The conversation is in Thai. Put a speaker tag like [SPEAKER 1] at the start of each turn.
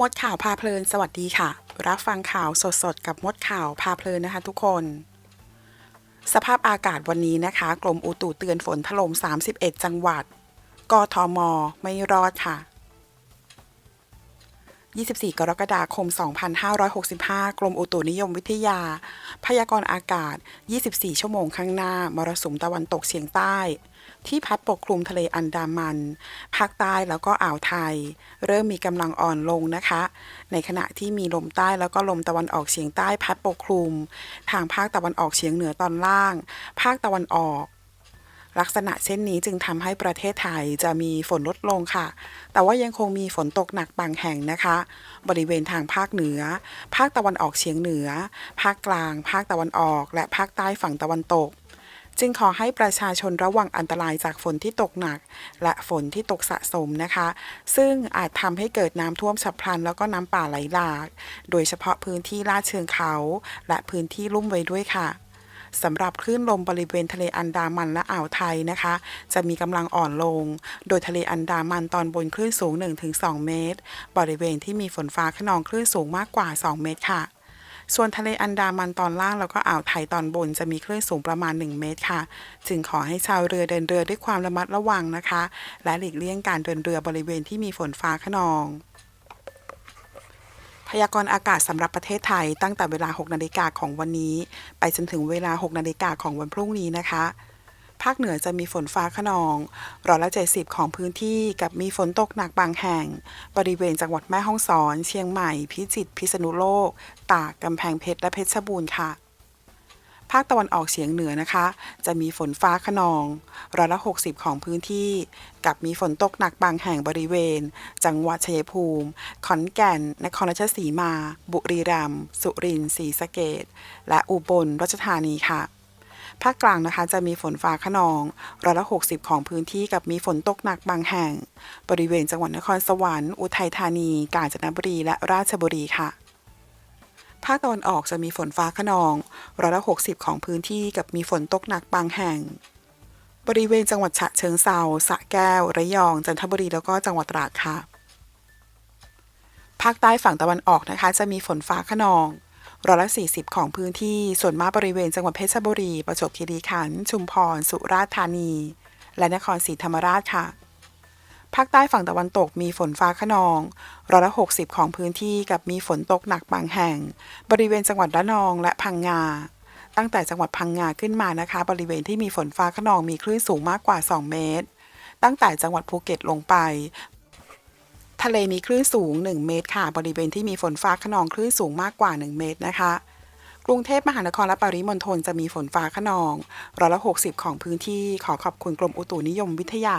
[SPEAKER 1] มดข่าวพาเพลินสวัสดีค่ะ รับฟังข่าวสดๆ กับมดข่าวพาเพลินนะคะทุกคน สภาพอากาศวันนี้นะคะ กรมอุตุเตือนฝนถล่ม 31 จังหวัด กทม ไม่รอดค่ะ 24 กรกฎาคม 2565 กรมอุตุนิยมวิทยา พยากรณ์อากาศ 24 ชั่วโมงข้างหน้า มรสุมตะวันตกเฉียงใต้ ที่พัดปกคลุมทะเลอันดามัน ภาคใต้แล้วก็อ่าวไทย เริ่มมีกำลังอ่อนลงนะคะ ในขณะที่มีลมใต้แล้วก็ลมตะวันออกเฉียงใต้พัดปกคลุม ทางภาคตะวันออกเฉียงเหนือตอนล่าง ภาคตะวันออก ลักษณะเช่นนี้จึงทำให้ประเทศไทยจะมีฝนลดลงค่ะ แต่ว่ายังคงมีฝนตกหนักบางแห่งนะคะ บริเวณทางภาคเหนือ ภาคตะวันออกเฉียงเหนือ ภาคกลาง ภาคตะวันออก และภาคใต้ฝั่งตะวันตก จึงขอให้ประชาชนระวังอันตรายจากฝนที่ตกหนัก และฝนที่ตกสะสมนะคะ ซึ่งอาจทำให้เกิดน้ำท่วมฉับพลัน แล้วก็น้ำป่าไหลหลาก โดยเฉพาะพื้นที่ลาดเชิงเขา และพื้นที่ลุ่มไว้ด้วยค่ะ สำหรับคลื่นลมบริเวณทะเลอันดามันและอ่าวไทยนะคะ จะมีกำลังอ่อนลง โดยทะเลอันดามันตอนบนคลื่นสูง 1-2 เมตร บริเวณที่มีฝนฟ้าขนองคลื่นสูงมากกว่า 2 เมตรค่ะส่วนทะเลอันดามันตอนล่างแล้วก็อ่าวไทยตอนบนจะมีคลื่นสูงประมาณ 1 เมตรค่ะ จึงขอให้ชาวเรือเดินเรือด้วยความระมัดระวังนะคะ และหลีกเลี่ยงการเดินเรือบริเวณที่มีฝนฟ้าขนอง พยากรณ์อากาศสำหรับประเทศไทยตั้งแต่เวลา 6 นาฬิกาของวันนี้ ไปจนถึงเวลา 6 นาฬิกาของวันพรุ่งนี้นะคะ ภาคเหนือจะมีฝนฟ้าขนองร้อยละ70 ของพื้นที่กับมีฝนตกหนักบางแห่ง บริเวณจังหวัดแม่ฮ่องสอน เชียงใหม่ พิจิตร พิษณุโลก ตาก กำแพงเพชร และเพชรบูรณ์ค่ะ ภาคตะวันออกเฉียงเหนือนะคะ จะมีฝนฟ้าขนองร้อยละ 60 ของพื้นที่ กับมีฝนตกหนักบางแห่งบริเวณ จังหวัดชัยภูมิ ขอนแก่น นครราชสีมา บุรีรัมย์ สุรินทร์ ศรีสะเกษและอุบลราชธานีค่ะภาคกลางนะคะจะมีฝนฟ้าขนองร้อยละ 60 ของพื้นที่กับมีฝนตกหนักบางแห่ง บริเวณจังหวัดนครสวรรค์ อุทัยธานี กาญจนบุรี และราชบุรีค่ะ ภาคตะวันออกจะมีฝนฟ้าขนองร้อยละ60 ของพื้นที่กับมีฝนตกหนักบางแห่ง บริเวณจังหวัดฉะเชิงเซาสะแก้ว ระยอง จันทบุรีแล้วก็จังหวัดตราดค่ะ ภาคใต้ฝั่งตะวันออกนะคะ จะมีฝนฟ้าขนองร้อยละ 40 ของพื้นที่ ส่วนมากบริเวณจังหวัดเพชรบุรี ประจวบคีรีขันธ์ ชุมพร สุราษฎร์ธานี และนครศรีธรรมราชค่ะ ภาคใต้ฝั่งตะวันตกมีฝนฟ้าขนองร้อยละ60ของพื้นที่กับมีฝนตกหนักบางแห่ง บริเวณจังหวัดระนองและพังงา ตั้งแต่จังหวัดพังงาขึ้นมานะคะ บริเวณที่มีฝนฟ้าขนองมีคลื่นสูงมากกว่า 2 เมตร ตั้งแต่จังหวัดภูเก็ตลงไป ทะเลมีคลื่นสูง 1 เมตรค่ะ บริเวณที่มีฝนฟ้าขนองคลื่นสูงมากกว่า 1 เมตรนะคะกรุงเทพมหานครและปริมณฑลจะมีฝนฟ้าขนองร้อยละ 60 ของพื้นที่ขอขอบคุณกรมอุตุนิยมวิทยา